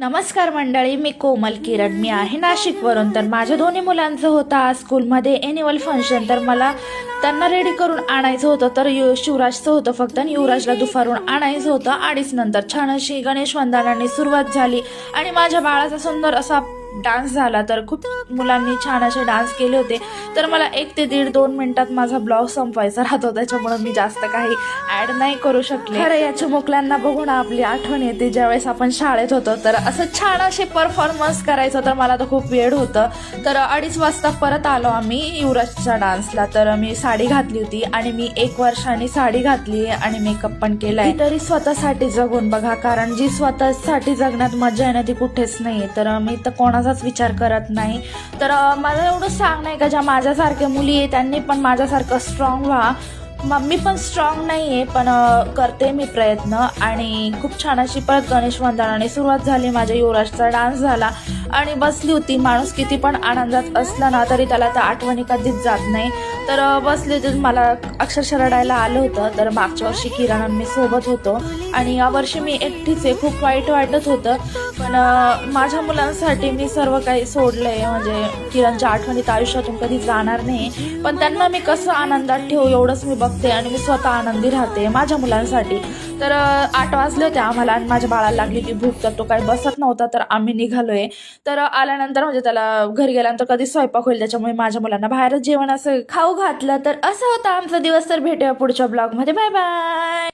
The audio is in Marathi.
नमस्कार मंडळी मी कोमल किरण. मी आहे नाशिकवरून. तर माझ्या दोन्ही मुलांचं होतं आज स्कूलमध्ये एन्युअल फंक्शन तर मला त्यांना रेडी करून आणायचं होतं. तर यु शिवराजचं होतं फक्त आणि युवराजला दुपारून आणायचं होतं. अडीच नंतर छान अशी गणेश वंदनाने सुरुवात झाली. आणि माझ्या बाळाचा सुंदर असा डान्स झाला तर खूप मुलांनी छान असे डान्स केले होते. तर मला एक ते दीड दोन मिनिटात माझा ब्लॉग संपवायचा राहतो त्याच्यामुळे मी जास्त काही ॲड नाही करू शकले. खरं या चिमुकल्यांना बघून आपली आठवण येते. ज्यावेळेस आपण शाळेत होतो तर असं छान असे परफॉर्मन्स करायचं तर मला तर खूप वेळ होतं. तर अडीच वाजता परत आलो आम्ही युवराजच्या डान्सला तर मी साडी घातली होती आणि मी एक वर्षाने साडी घातली आणि मेकअप पण केलाय. तरी स्वतःसाठी जगून बघा कारण जी स्वतःसाठी जगण्यात मजा आहे ना ती कुठेच नाही तर मी तर कोणाचाच विचार करत नाही. तर मला एवढं सांग नाही का ज्या माझ्यासारख्या मुली आहे त्यांनी पण माझ्यासारखं स्ट्रॉंग व्हा. मम्मी पण स्ट्रॉंग नाही आहे पण करते मी प्रयत्न. आणि खूप छान अशी परत गणेश वंदनाने सुरुवात झाली. माझ्या युवराजचा डान्स झाला. आणि बसली होती. माणूस किती पण आनंदात असला ना तरी त्याला त्या आठवणी कधीच जात नाही. तर बसले तर मला अक्षरशः रडायला आलं होतं. तर मागच्या वर्षी किरण मी सोबत होतो. आणि यावर्षी मी एकटीच आहे. खूप वाईट वाटत होतं. पण माझ्या मुलांसाठी मी सर्व काही सोडलं आहे म्हणजे किरणच्या आठवणीत आयुष्यातून कधी जाणार नाही. पण त्यांना मी कसं आनंदात ठेवू एवढंच मी बघते आणि मी स्वतः आनंदी राहते माझ्या मुलांसाठी. तर आठ वाजले होते आम्हाला आणि माझ्या बाळाला लागली की भूक तर तो काही बसत नव्हता तर आम्ही निघालोय. तर आल्यानंतर म्हणजे त्याला घरी गेल्यानंतर कधी स्वयंपाक होईल त्याच्यामुळे माझ्या मुलांना बाहेरच जेवण असं खाऊ घातलं. तर असं होतं आमचा दिवस. तर भेटूया पुढच्या ब्लॉगमध्ये. Bye bye.